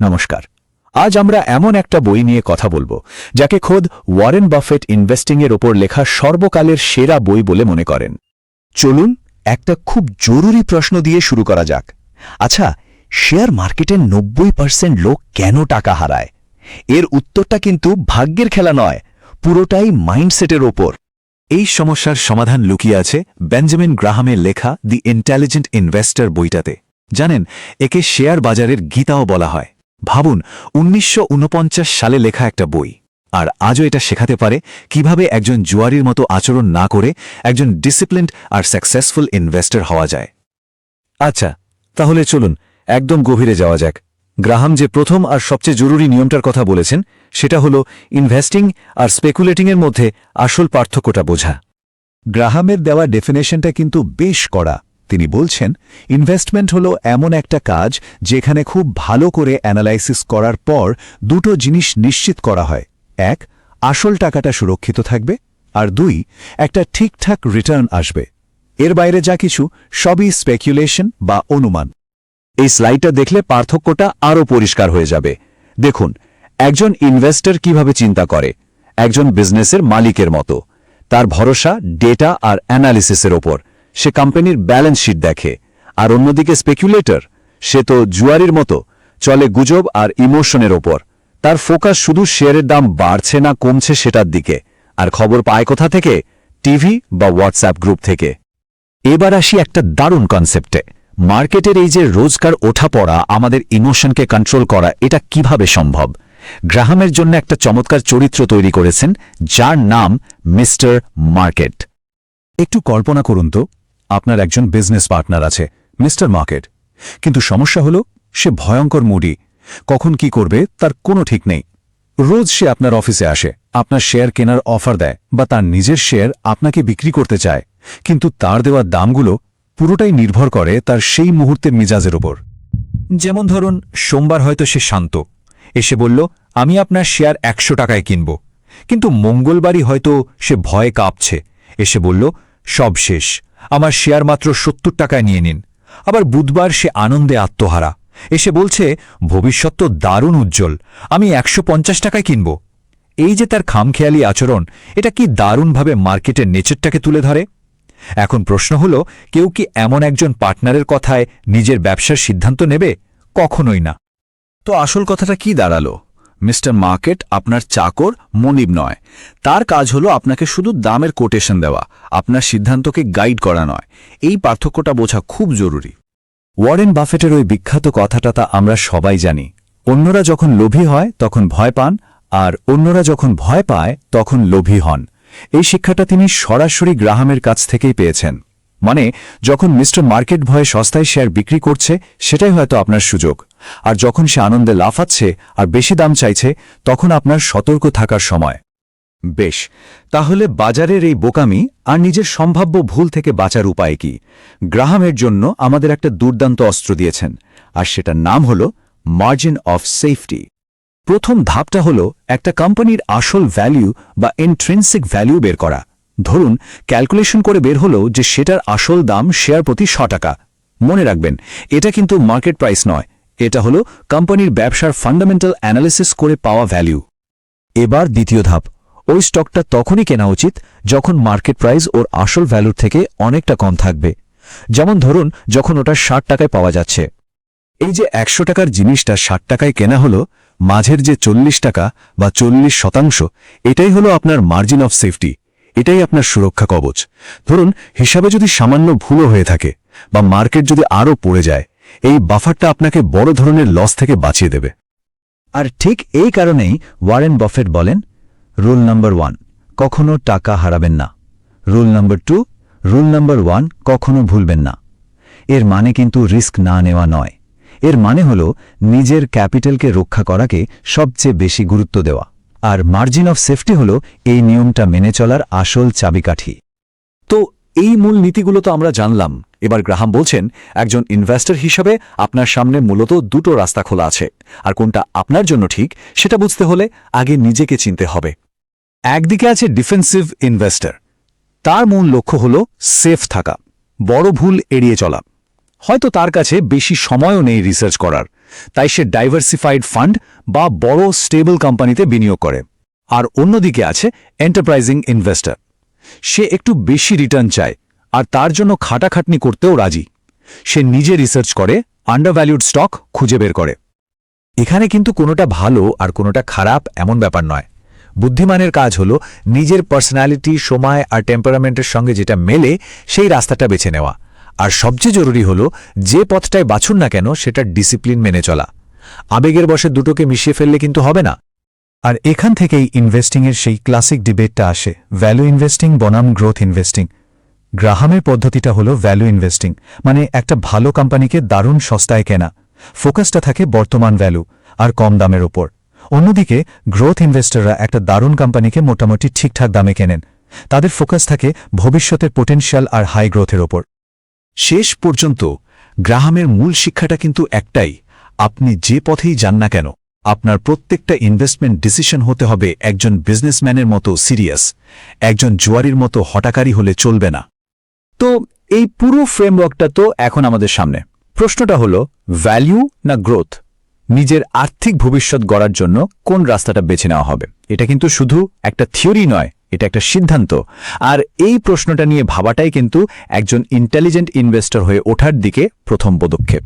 নমস্কার। আজ আমরা এমন একটা বই নিয়ে কথা বলব, যাকে খোদ ওয়ারেন বাফেট ইনভেস্টিংয়ের ওপর লেখা সর্বকালের সেরা বই বলে মনে করেন। চলুন একটা খুব জরুরি প্রশ্ন দিয়ে শুরু করা যাক। আচ্ছা শেয়ার মার্কেটের নব্বই পার্সেন্ট লোক কেন টাকা হারায়? এর উত্তরটা কিন্তু ভাগ্যের খেলা নয়, পুরোটাই মাইন্ডসেটের ওপর। এই সমস্যার সমাধান লুকিয়ে আছে বেঞ্জামিন গ্রাহামের লেখা দি ইন্টেলিজেন্ট ইনভেস্টর বইটাতে। জানেন, একে শেয়ার বাজারের গীতাও বলা হয়। ভাবুন, উনিশশো ঊনপঞ্চাশ সালে লেখা একটা বই। আর আজও এটা শেখাতে পারে কীভাবে একজন জুয়ারির মতো আচরণ না করে একজন ডিসিপ্লিনড আর সাকসেসফুল ইনভেস্টর হওয়া যায়। আচ্ছা তাহলে চলুন, একদম গভীরে যাওয়া যাক। গ্রাহাম যে প্রথম আর সবচেয়ে জরুরি নিয়মটার কথা বলেছেন, সেটা হলো ইনভেস্টিং আর স্পেকুলেটিংয়ের মধ্যে আসল পার্থক্যটা বোঝা। গ্রাহামের দেওয়া ডেফিনেশনটা কিন্তু বেশ কড়া। তিনি বলছেন ইনভেস্টমেন্ট হলো এমন একটা কাজ যেখানে খুব ভালো করে অ্যানালাইসিস করার পর দুটো জিনিস নিশ্চিত করা হয়। এক, আসল টাকাটা সুরক্ষিত থাকবে। আর দুই, একটা ঠিকঠাক রিটার্ন আসবে। এর বাইরে যা কিছু, সবই স্পেকুলেশন বা অনুমান। এই স্লাইডটা দেখলে পার্থক্যটা আরও পরিষ্কার হয়ে যাবে। দেখুন, একজন ইনভেস্টর কীভাবে চিন্তা করে? একজন বিজনেসের মালিকের মতো। তার ভরসা ডেটা আর অ্যানালিসিসের ওপর। সে কোম্পানির ব্যালেন্স শিট দেখে। আর অন্যদিকে স্পেকুলেটর, সে তো জুয়ারির মতো, চলে গুজব আর ইমোশনের ওপর। তার ফোকাস শুধু শেয়ারের দাম বাড়ছে না কমছে সেটার দিকে। আর খবর পায় কোথা থেকে? টিভি বা হোয়াটসঅ্যাপ গ্রুপ থেকে। এবার আসি একটা দারুণ কনসেপ্টে। মার্কেটের এই যে রোজকার ওঠা পড়া, আমাদের ইমোশনকে কন্ট্রোল করা, এটা কীভাবে সম্ভব? গ্রাহামের জন্য একটা চমৎকার চরিত্র তৈরি করেছেন, যার নাম মিস্টার মার্কেট। একটু কল্পনা করুন তো। আপনার একজন বিজনেস পার্টনার আছে মিস্টার মার্কেট কিন্তু সমস্যা হল, সে ভয়ঙ্কর মুডি কখন কি করবে, তার কোনো ঠিক নেই। রোজ সে আপনার অফিসে আসে, আপনার শেয়ার কেনার অফার দেয়, বা তার নিজের শেয়ার আপনাকে বিক্রি করতে চায়। কিন্তু তার দেওয়া দামগুলো পুরোটাই নির্ভর করে তার সেই মুহূর্তের মিজাজের ওপর যেমন ধরুন, সোমবার হয়তো সে শান্ত। এসে বলল, আমি আপনার শেয়ার একশো টাকায় কিনব। কিন্তু মঙ্গলবারই হয়তো সে ভয়ে কাঁপছে। এসে বলল, সব শেষ। আমার শেয়ার মাত্র সত্তর টাকায় নিয়ে নিন। আবার বুধবার সে আনন্দে আত্মহারা। এসে বলছে, ভবিষ্যৎ তো দারুণ উজ্জ্বল, আমি একশো পঞ্চাশ টাকায় কিনব। এই যে তার খামখেয়ালি আচরণ, এটা কি দারুণভাবে মার্কেটের নেচারটাকে তুলে ধরে? এখন প্রশ্ন হল, কেউ কি এমন একজন পার্টনারের কথায় নিজের ব্যবসার সিদ্ধান্ত নেবে? কখনোই না। তো আসল কথাটা কি দাঁড়াল? মিস্টার মার্কেট আপনার চাকর মনিব নয়। তার কাজ হলো আপনাকে শুধু দামের কোটেশন দেওয়া, আপনার সিদ্ধান্তকে গাইড করা নয়। এই পার্থক্যটা বোঝা খুব জরুরি। ওয়ারেন বাফেটের ওই বিখ্যাত কথাটা তা আমরা সবাই জানি। অন্যরা যখন লোভী হয়, তখন ভয় পান, আর অন্যরা যখন ভয় পায়, তখন লোভী হন। এই শিক্ষাটা তিনি সরাসরি গ্রাহামের কাছ থেকেই পেয়েছেন। মানে যখন মিস্টার মার্কেট ভয়ে সস্তায় শেয়ার বিক্রি করছে, সেটাই হয়তো আপনার সুযোগ। আর যখন সে আনন্দে লাফাচ্ছে আর বেশি দাম চাইছে, তখন আপনার সতর্ক থাকার সময়। বেশ, তাহলে বাজারের এই বোকামি আর নিজের সম্ভাব্য ভুল থেকে বাঁচার উপায় কি? গ্রাহামের জন্য আমাদের একটা দুর্দান্ত অস্ত্র দিয়েছেন, আর সেটার নাম হল মার্জিন অফ সেফটি। প্রথম ধাপটা হল একটা কোম্পানির আসল ভ্যালু বা ইন্ট্রেন্সিক ভ্যালু বের করা। ধরুন, ক্যালকুলেশন করে বের হলো যে সেটার আসল দাম শেয়ার প্রতি শ টাকা। মনে রাখবেন, এটা কিন্তু মার্কেট প্রাইস নয় এটা হলো কোম্পানির ব্যবসার ফান্ডামেন্টাল অ্যানালিসিস করে পাওয়া ভ্যালু এবার দ্বিতীয় ধাপ, ওই স্টকটা তখনই কেনা উচিত যখন মার্কেট প্রাইস ওর আসল ভ্যালুর থেকে অনেকটা কম থাকবে। যেমন ধরুন, যখন ওটা ষাট টাকায় পাওয়া যাচ্ছে। এই যে একশো টাকার জিনিসটা ষাট টাকায় কেনা হলো, মাঝের যে চল্লিশ টাকা বা চল্লিশ শতাংশ, এটাই হলো আপনার মার্জিন অফ সেফটি এটাই আপনার সুরক্ষা কবচ। ধরুন, হিসাবে যদি সামান্য ভুলও হয়ে থাকে বা মার্কেট যদি আরও পড়ে যায় এই বাফারটা আপনাকে বড় ধরনের লস থেকে বাঁচিয়ে দেবে। আর ঠিক এই কারণেই ওয়ারেন বফেট বলেন রুল নাম্বার ওয়ান কখনো টাকা হারাবেন না। Rule number two rule number one কখনো ভুলবেন না। এর মানে কিন্তু রিস্ক না নেওয়া নয়। এর মানে হল নিজের ক্যাপিটালকে রক্ষা করাকে সবচেয়ে বেশি গুরুত্ব দেওয়া। আর মার্জিন অফ সেফটি হল এই নিয়মটা মেনে চলার আসল চাবিকাঠি। তো এই মূল নীতিগুলো তো আমরা জানলাম এবার গ্রাহাম বলছেন, একজন ইনভেস্টর হিসাবে আপনার সামনে মূলত দুটো রাস্তা খোলা আছে। আর কোনটা আপনার জন্য ঠিক, সেটা বুঝতে হলে আগে নিজেকে চিনতে হবে। একদিকে আছে ডিফেন্সিভ ইনভেস্টর তার মূল লক্ষ্য হল সেফ থাকা, বড় ভুল এড়িয়ে চলা। হয়তো তার কাছে বেশি সময়ও নেই রিসার্চ করার। তাই সে ডাইভার্সিফাইড ফান্ড বা বড় স্টেবল কোম্পানিতে বিনিয়োগ করে। আর অন্যদিকে আছে এন্টারপ্রাইজিং ইনভেস্টর সে একটু বেশি রিটার্ন চায় আর তার জন্য খাটাখাটনি করতেও রাজি। সে নিজে রিসার্চ করে আন্ডারভ্যালিউড স্টক খুঁজে বের করে। এখানে কিন্তু কোনোটা ভালো আর কোনোটা খারাপ এমন ব্যাপার নয়। বুদ্ধিমানের কাজ হলো নিজের পার্সোনালিটি সময় আর টেম্পারামেন্টের সঙ্গে যেটা মেলে, সেই রাস্তাটা বেছে নেওয়া। আর সবচেয়ে জরুরি হলো যে পথটায় বাছুন না কেন, সেটা ডিসিপ্লিন মেনে চলা। আবেগের বসে দুটোকে মিশিয়ে ফেললে কিন্তু হবে না। আর এখান থেকেই ইনভেস্টিংয়ের সেই ক্লাসিক ডিবেটটা আসে। ভ্যালু ইনভেস্টিং বনাম গ্রোথ ইনভেস্টিং গ্রাহামের পদ্ধতিটা হলো ভ্যালু ইনভেস্টিং মানে একটা ভালো কোম্পানিকে দারুণ সস্তায় কেনা। ফোকাসটা থাকে বর্তমান ভ্যালু আর কম দামের ওপর। অন্যদিকে গ্রোথ ইনভেস্টররা একটা দারুণ কোম্পানিকে মোটামুটি ঠিকঠাক দামে কেনেন। তাদের ফোকাস থাকে ভবিষ্যতের পোটেনশিয়াল আর হাই গ্রোথের ওপর। শেষ পর্যন্ত, গ্রাহামের মূল শিক্ষাটা কিন্তু একটাই, আপনি যে পথেই যান না কেন, আপনার প্রত্যেকটা ইনভেস্টমেন্ট ডিসিশন হতে হবে একজন বিজনেসম্যানের মতো সিরিয়াস একজন জুয়ারির মতো হটাকারি হলে চলবে না। তো এই পুরো ফ্রেমওয়ার্কটা তো এখন আমাদের সামনে। প্রশ্নটা হলো ভ্যালিউ না গ্রোথ নিজের আর্থিক ভবিষ্যৎ গড়ার জন্য কোন রাস্তাটা বেছে নেওয়া হবে? এটা কিন্তু শুধু একটা থিওরি নয়, এটা একটা সিদ্ধান্ত। আর এই প্রশ্নটা নিয়ে ভাবাটাই কিন্তু একজন ইন্টেলিজেন্ট ইনভেস্টর হয়ে ওঠার দিকে প্রথম পদক্ষেপ।